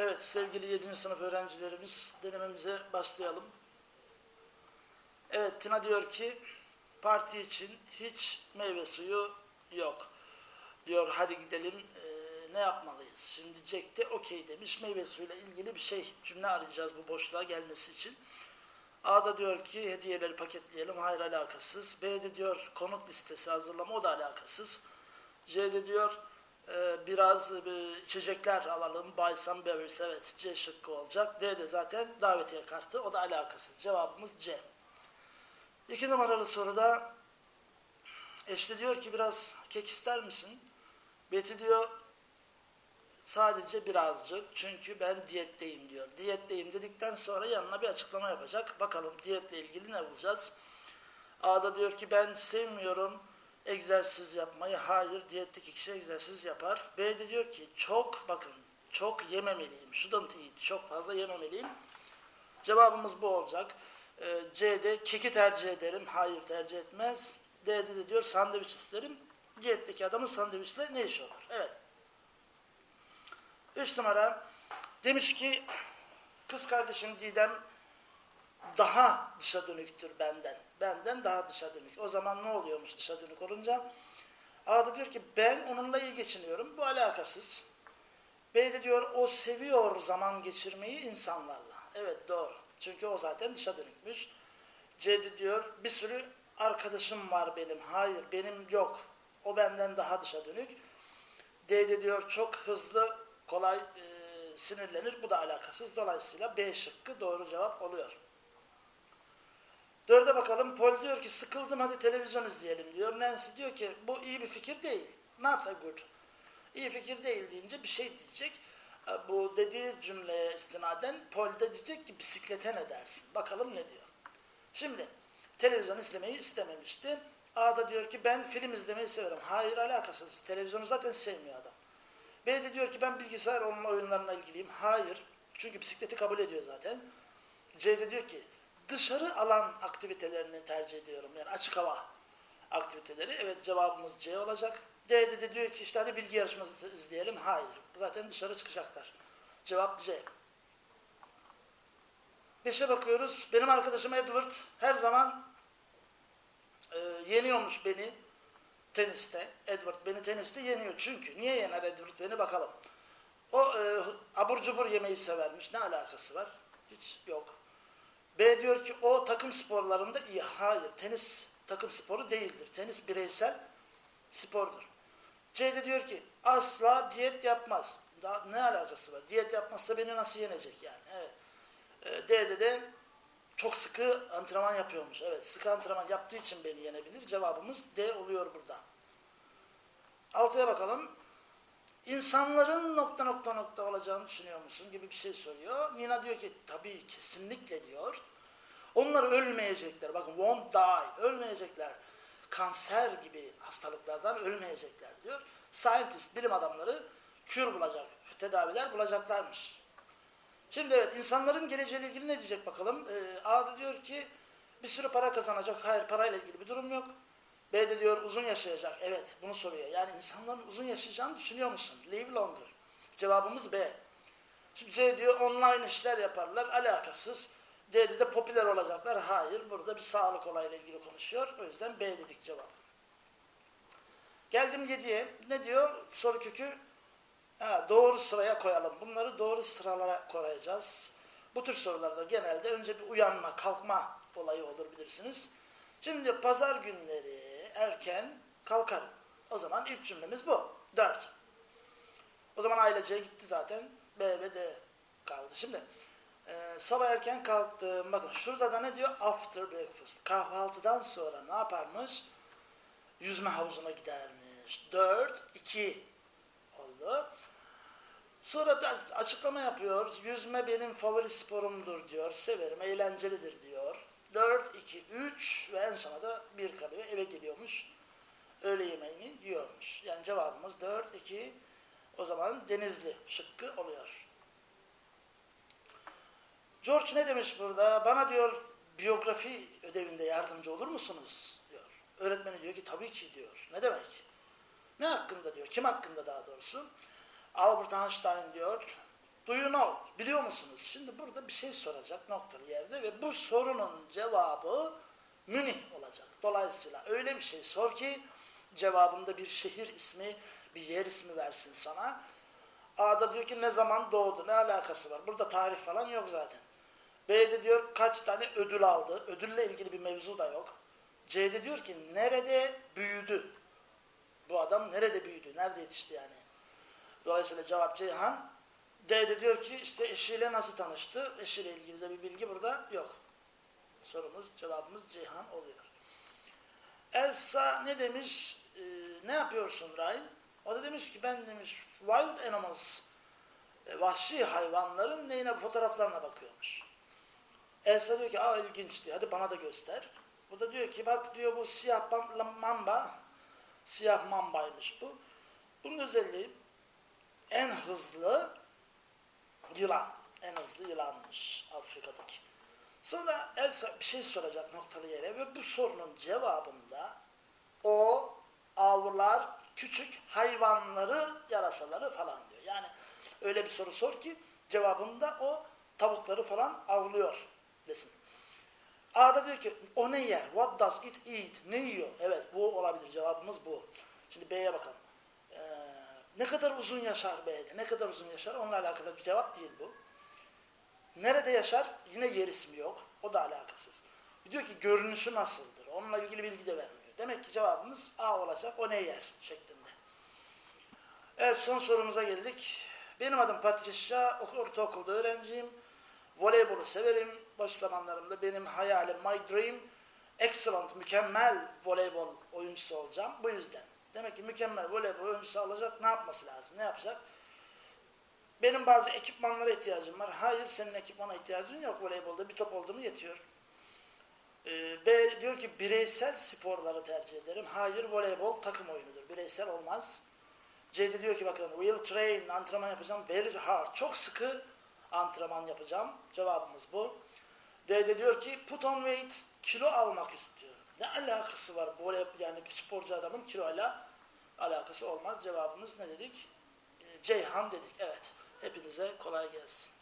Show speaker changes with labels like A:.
A: Evet sevgili 7. sınıf öğrencilerimiz denememize başlayalım. Evet Tina diyor ki parti için hiç meyve suyu yok. Diyor hadi gidelim eee, ne yapmalıyız? Şimdi Jack de okey demiş meyve suyuyla ilgili bir şey cümle arayacağız bu boşluğa gelmesi için. A'da diyor ki hediyeleri paketleyelim hayır alakasız. B'de diyor konuk listesi hazırlama o da alakasız. C'de diyor e, biraz e, içecekler alalım. Buy some beverage evet C şıkkı olacak. D'de zaten davetiye kartı o da alakasız. Cevabımız C. İki numaralı soruda eşli diyor ki biraz kek ister misin? Betty diyor sadece birazcık çünkü ben diyetteyim diyor. Diyetteyim dedikten sonra yanına bir açıklama yapacak. Bakalım diyetle ilgili ne bulacağız? A'da diyor ki ben sevmiyorum egzersiz yapmayı. Hayır diyetteki kişi egzersiz yapar. B'de diyor ki çok bakın çok yememeliyim. Shouldn't eat. Çok fazla yememeliyim. Cevabımız bu olacak. Ee, C'de keki tercih ederim. Hayır tercih etmez. D'de de diyor sandviç isterim. Diyetteki adamın sandviçle ne işi olur? Evet. Üç numara demiş ki kız kardeşim Didem daha dışa dönüktür benden. Benden daha dışa dönük. O zaman ne oluyormuş dışa dönük olunca? A'da diyor ki ben onunla iyi geçiniyorum. Bu alakasız. B'de diyor o seviyor zaman geçirmeyi insanlarla. Evet doğru. Çünkü o zaten dışa dönükmüş. C'de diyor bir sürü arkadaşım var benim. Hayır benim yok. O benden daha dışa dönük. D'de diyor çok hızlı kolay e, sinirlenir. Bu da alakasız. Dolayısıyla B şıkkı doğru cevap oluyor. Dörde bakalım. Paul diyor ki sıkıldım hadi televizyon izleyelim diyor. Nancy diyor ki bu iyi bir fikir değil. Not a good. İyi fikir değil deyince bir şey diyecek. E, Bu dediği cümleye istinaden Paul de diyecek ki bisiklete ne dersin? Bakalım ne diyor. Şimdi televizyon izlemeyi istememişti. A'da diyor ki ben film izlemeyi severim. Hayır alakasız. Televizyonu zaten sevmiyor adam. B de diyor ki ben bilgisayar oyun- oyunlarına ilgiliyim. Hayır. Çünkü bisikleti kabul ediyor zaten. C de diyor ki dışarı alan aktivitelerini tercih ediyorum. Yani açık hava aktiviteleri. Evet cevabımız C olacak. D'de de diyor ki işte hadi bilgi yarışması izleyelim. Hayır. Zaten dışarı çıkacaklar. Cevap C. Beşe bakıyoruz. Benim arkadaşım Edward her zaman e, yeniyormuş beni teniste. Edward beni teniste yeniyor. Çünkü niye yener Edward beni bakalım. O e, abur cubur yemeyi severmiş. Ne alakası var? Hiç yok. B diyor ki o takım sporlarında iyi. Hayır. Tenis takım sporu değildir. Tenis bireysel spordur. C de diyor ki asla diyet yapmaz. Daha ne alakası var? Diyet yapmazsa beni nasıl yenecek yani? Evet. E, D'de de çok sıkı antrenman yapıyormuş. Evet sıkı antrenman yaptığı için beni yenebilir. Cevabımız D oluyor burada. Altıya bakalım. İnsanların nokta nokta nokta olacağını düşünüyor musun gibi bir şey soruyor. Nina diyor ki tabii kesinlikle diyor. Onlar ölmeyecekler. Bakın won't die. Ölmeyecekler. Kanser gibi hastalıklardan ölmeyecekler diyor. Scientist, bilim adamları kür bulacak, tedaviler bulacaklarmış. Şimdi evet insanların geleceğiyle ilgili ne diyecek bakalım. Ee, A'da diyor ki bir sürü para kazanacak. Hayır parayla ilgili bir durum yok. B'de diyor uzun yaşayacak. Evet bunu soruyor. Yani insanların uzun yaşayacağını düşünüyor musun? Live longer. Cevabımız B. Şimdi C diyor online işler yaparlar. Alakasız. D'de de popüler olacaklar. Hayır burada bir sağlık olayla ilgili konuşuyor. O yüzden B dedik cevap. Geldim 7'ye. Ne diyor? Soru kökü Ha, doğru sıraya koyalım. Bunları doğru sıralara koyacağız. Bu tür sorularda genelde önce bir uyanma, kalkma olayı olur bilirsiniz. Şimdi pazar günleri erken kalkarım. O zaman ilk cümlemiz bu. 4. O zaman ailece gitti zaten. B ve D kaldı. Şimdi e, sabah erken kalktım. Bakın şurada da ne diyor? After breakfast. Kahvaltıdan sonra ne yaparmış? Yüzme havuzuna gidermiş. 4, 2 oldu. Sonra da açıklama yapıyor. Yüzme benim favori sporumdur diyor. Severim, eğlencelidir diyor. 4, 2, 3 ve en sona da bir kalıyor. Eve geliyormuş. Öğle yemeğini yiyormuş. Yani cevabımız 4, 2 o zaman Denizli şıkkı oluyor. George ne demiş burada? Bana diyor biyografi ödevinde yardımcı olur musunuz? diyor. Öğretmeni diyor ki tabii ki diyor. Ne demek? Ne hakkında diyor? Kim hakkında daha doğrusu? Albert Einstein diyor Do you know? Biliyor musunuz? Şimdi burada bir şey soracak noktalı yerde ve bu sorunun cevabı Münih olacak. Dolayısıyla öyle bir şey sor ki cevabında bir şehir ismi, bir yer ismi versin sana. A'da diyor ki ne zaman doğdu, ne alakası var? Burada tarih falan yok zaten. B'de diyor kaç tane ödül aldı. Ödülle ilgili bir mevzu da yok. C'de diyor ki nerede büyüdü? Bu adam nerede büyüdü? Nerede yetişti yani? Dolayısıyla cevap Ceyhan. D'de diyor ki işte eşiyle nasıl tanıştı? Eşiyle ilgili de bir bilgi burada yok. Sorumuz, cevabımız Ceyhan oluyor. Elsa ne demiş? Ee, ne yapıyorsun Ryan? O da demiş ki ben demiş wild animals e, vahşi hayvanların neyine fotoğraflarına bakıyormuş. Elsa diyor ki aa ilginç diyor. Hadi bana da göster. Bu da diyor ki bak diyor bu siyah mamba siyah mambaymış bu. Bunun özelliği en hızlı yılan. En hızlı yılanmış Afrika'daki. Sonra Elsa bir şey soracak noktalı yere ve bu sorunun cevabında o avlar küçük hayvanları, yarasaları falan diyor. Yani öyle bir soru sor ki cevabında o tavukları falan avlıyor desin. A'da diyor ki o ne yer? What does it eat? Ne yiyor? Evet bu olabilir. Cevabımız bu. Şimdi B'ye bakalım. Ee, ne kadar uzun yaşar B'de? Ne kadar uzun yaşar? Onunla alakalı bir cevap değil bu. Nerede yaşar? Yine yer ismi yok. O da alakasız. Diyor ki görünüşü nasıldır? Onunla ilgili bilgi de vermiyor. Demek ki cevabımız A olacak. O ne yer? şeklinde. Evet son sorumuza geldik. Benim adım Patricia. Ortaokulda öğrenciyim. Voleybolu severim. Boş zamanlarımda benim hayalim, my dream, excellent, mükemmel voleybol oyuncusu olacağım. Bu yüzden. Demek ki mükemmel voleybol oyuncusu olacak. Ne yapması lazım? Ne yapacak? Benim bazı ekipmanlara ihtiyacım var. Hayır senin ekipmana ihtiyacın yok voleybolda. Bir top oldu mu yetiyor. Ee, B diyor ki bireysel sporları tercih ederim. Hayır voleybol takım oyunudur. Bireysel olmaz. C'de diyor ki bakın will train antrenman yapacağım. Very hard. Çok sıkı antrenman yapacağım. Cevabımız bu. D'de diyor ki put on weight kilo almak istiyorum. Ne alakası var voley yani bir sporcu adamın kiloyla alakası olmaz. Cevabımız ne dedik? Ee, Ceyhan dedik. Evet. Hepinize kolay gelsin.